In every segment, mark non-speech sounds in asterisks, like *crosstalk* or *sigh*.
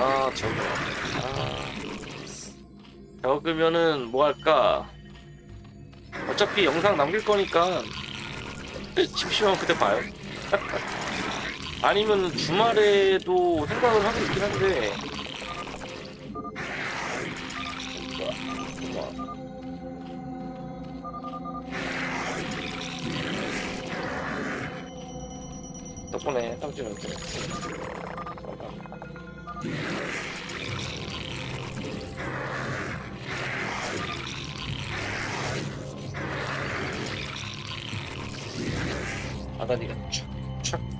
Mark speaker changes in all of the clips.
Speaker 1: 아 저거. 아. 적으면은 뭐 할까? 어차피 영상 남길 거니까. *laughs* 심심하면 그때 봐요. *laughs* 아니면 주말에도 생각을 하고 있긴 한데. 뭐, 덕분에 탕진을 좀 아다리가 촥촥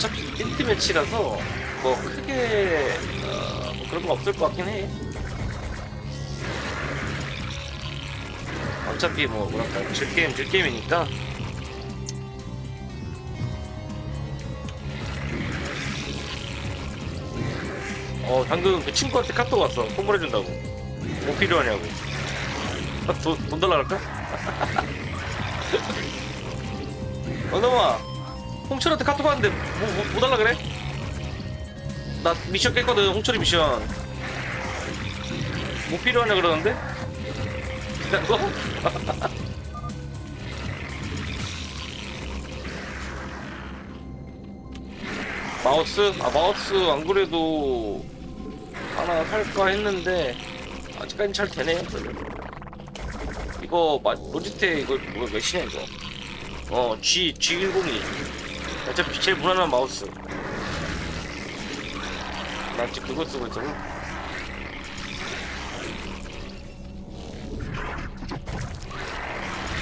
Speaker 1: 어차피 1트 매치라서 뭐 크게 어, 뭐 그런 거 없을 것 같긴 해. 어차피 뭐 뭐랄까 질게임 질게임이니까. 어 방금 그 친구한테 카톡 왔어. 선물해준다고. 뭐 필요하냐고. 돈, 돈 달라 그럴까? *laughs* 어놈아 홍철한테 카톡 왔는데 뭐, 뭐, 뭐 달라 그래? 나 미션 깼거든 홍철이 미션 뭐 필요하냐 그러는데? 그냥 거? *laughs* 마우스? 아 마우스 안 그래도 하나 살까 했는데 아직까지 잘 되네요 이거 마, 로지텍 이거 뭐 몇이냐 이거? 어 G G102 어차피 제일 무난한 마우스. 나 지금 그거 쓰고 있어.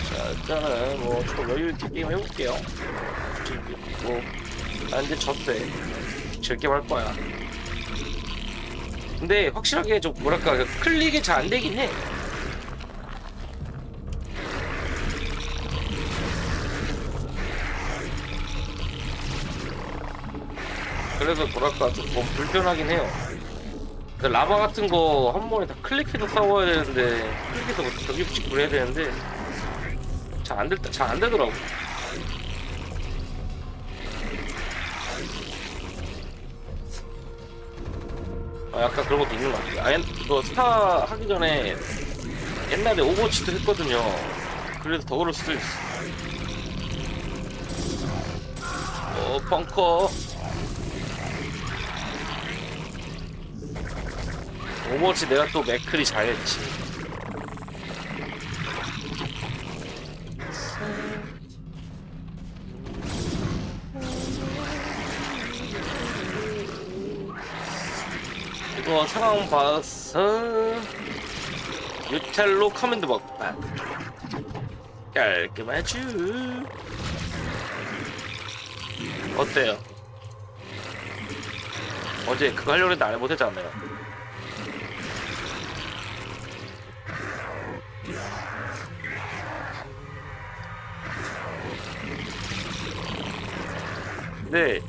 Speaker 1: 자 일단은 뭐좀 여유 있게 게임 해볼게요. 뭐나 이제 졌대. 즐게 할 거야. 근데 확실하게 좀 뭐랄까 클릭이 잘 안 되긴 해 그래서 뭐랄까 좀뭐 불편하긴 해요. 그 라바 같은 거 한 번에 다 클릭해서 싸워야 되는데 클릭해서 뭐 저기 붙이고 그래야 되는데 잘 안될잘안 되더라고. 아 약간 그런 것도 있는 것 같아요. 아, 이거 스타 하기 전에 옛날에 오버워치도 했거든요. 그래서 더 그럴 수도 있어. 어 벙커. 오버워치 내가 또 맥클이 잘했지. 이거 상황 봐서 유텔로 커맨드 먹다. 깔끔하죠. 어때요? 어제 하려고 했는데 안 못했잖아요. 네,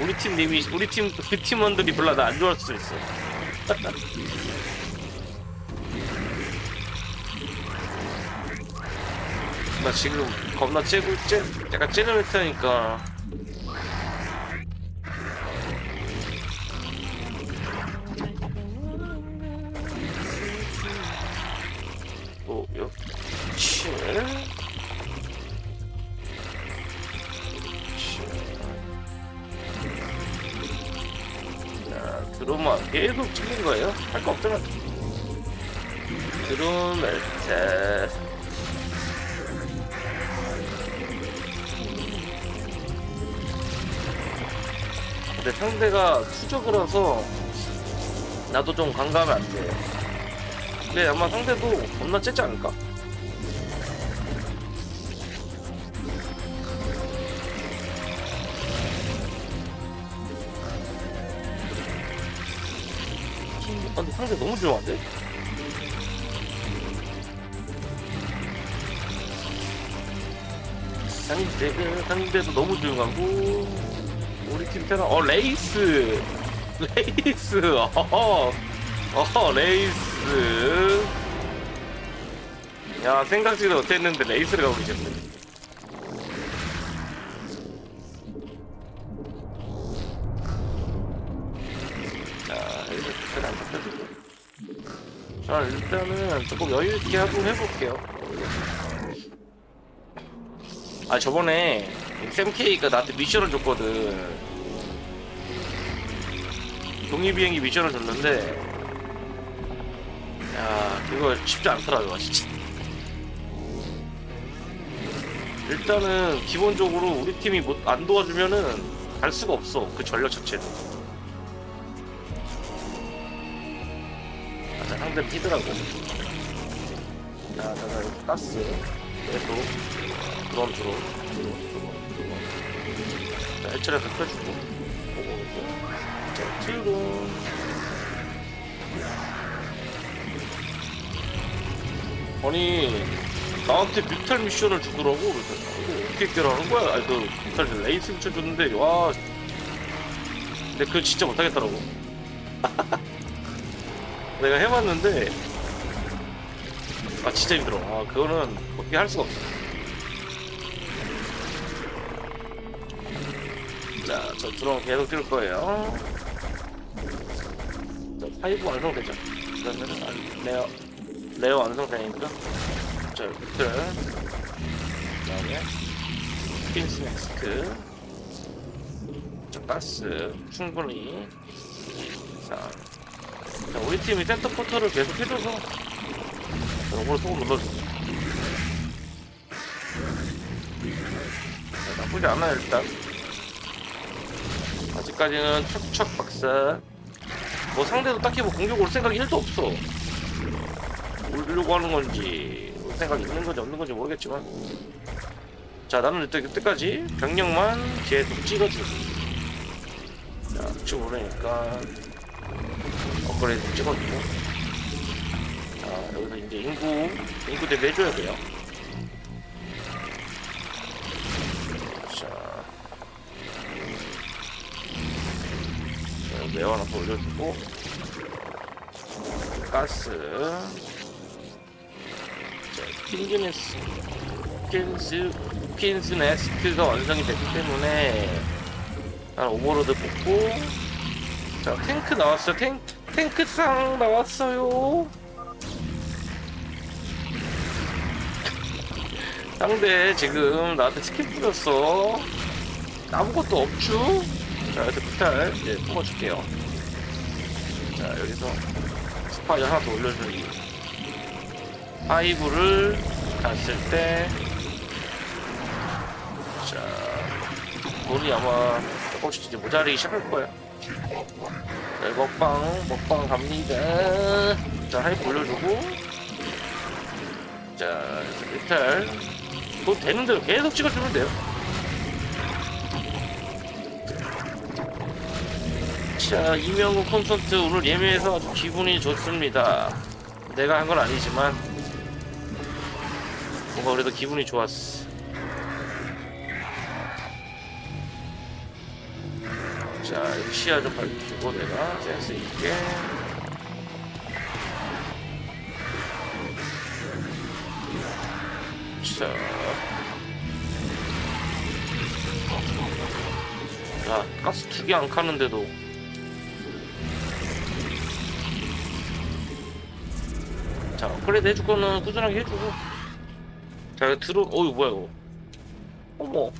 Speaker 1: 우리 팀 님이 우리 팀 우리 팀원들이 별로 나 안 좋아할 수도 있어. *laughs* 나 지금 겁나 째고 째 약간 째는 듯하니까 뭐요? 치. 자, 드론만 계속 찍는 거예요? 할 거. 드론 멜트. 근데 상대가 수적이라서 나도 좀 관감이 안 돼. 근데 아마 상대도 겁나 째지 않을까? 아, 근데 상대 너무 조용한데? 상대, 상대도 너무 조용하고 우리 팀 테라 어 레이스! *laughs* 레이스! 어허! 어허 레이스! 야 생각지도 못했는데 레이스를 가고 계셨네 자 일단은 조금 여유 있게 하고 해볼게요. 아 저번에 샘케이가 나한테 미션을 줬거든. 종이 비행기 미션을 줬는데 야 이거 쉽지 않더라고요 진짜. 일단은 기본적으로 우리 팀이 못, 안 도와주면은 갈 수가 없어 그 전력 자체를. 자, 상대 피드라고. 자, 자, 자, 여기 가스. 계속. 드론, 드론. 드론, 드론, 드론. 자, 해처리에서 펴주고. 오고. 자, 트론. 아니, 나한테 뮤탈 미션을 주더라고. 그래서, 이거 어떻게 깨라는 거야? 아니, 그, 뮤탈 레이스 미션 줬는데, 와. 근데 그거 진짜 못하겠더라고. *laughs* 내가 해봤는데 아 진짜 힘들어. 아 그거는 어떻게 할 수가 없어. 자저 드론 계속 뛸 거예요. 자 파이브 완성되죠? 그러면은 아, 레어 레어 완성되니까. 자 밑을 그다음에 핀스 맥스크. 자 가스. 충분히. 자 자, 우리 팀이 센터 포터를 계속 해줘서 이걸 소금 눌러줘. 자, 나쁘지 않아 일단. 아직까지는 척척 박사. 뭐 상대도 딱히 뭐 공격 올 생각이 1도 없어. 올리려고 하는 건지 올 생각이 있는 건지 없는 건지 모르겠지만. 자 나는 이때 그때까지 병력만 계속 찍어주고. 자, 혹시 모르니까 업그레이드 찍어주고. 자 여기서 이제 인구 인구 대비 해줘야 돼요. 자. 하나 더 올려주고. 가스. 자 핀즈네스 핀스 핀스네스트가 완성이 됐기 때문에 난 오버로드 뽑고. 자 탱크 나왔어요 탱, 탱크상 나왔어요. 상대 지금 나한테 스킨 뿌렸어. 아무것도 없죠? 자 여기서 피탈. 이제 뽑아줄게요. 자 여기서 스파이 하나 더 올려주기. 파이브를 갔을 때. 자, 돈이 아마 조금씩 이제 모자르기 시작할 거야. 네, 먹방, 먹방 갑니다. 자, 하이프 올려주고. 자, 일탈. 돈 되는 대로 계속 찍어주면 돼요. 자, 이명우 콘서트 오늘 예매해서 아주 기분이 좋습니다. 내가 한 건 아니지만, 뭔가 그래도 기분이 좋았어. 자, 시야 좀 밝히고 내가 센스 있게. 자. 야, 가스 두 개안 카는데도. 자, 업그레이드 해줄 거는 꾸준하게 해주고. 자, 들어, 어이, 뭐야, 이거. 어머.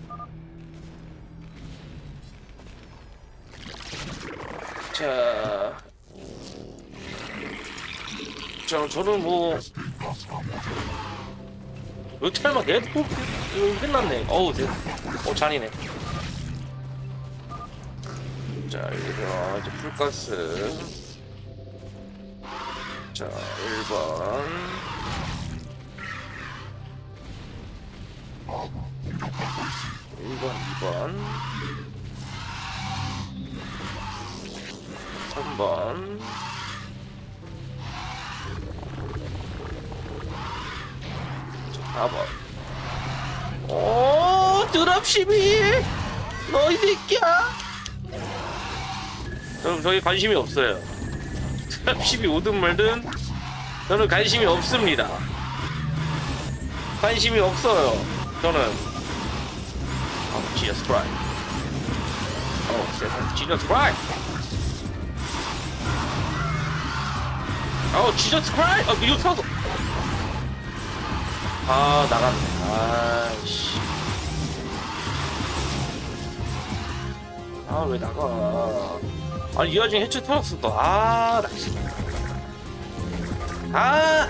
Speaker 1: 자, 자 저는 뭐 계속 이거 끝났네. 어우, 대, 어 잔이네. 자 이제 풀가스. 자 1번. 1번, 2번. 3번. 4번. 오 드랍십이! 너이 새끼야! 저는 저희 관심이 없어요. 드랍십이 오든 말든 저는 관심이 없습니다. 관심이 없어요 저는. 어 지저스 크라 어 지저스 크라이 아 이거 타고. 아 나갔네. 아씨. 아 왜 나가? 아니 이 와중에 해체 터졌어 또아나 씨. 아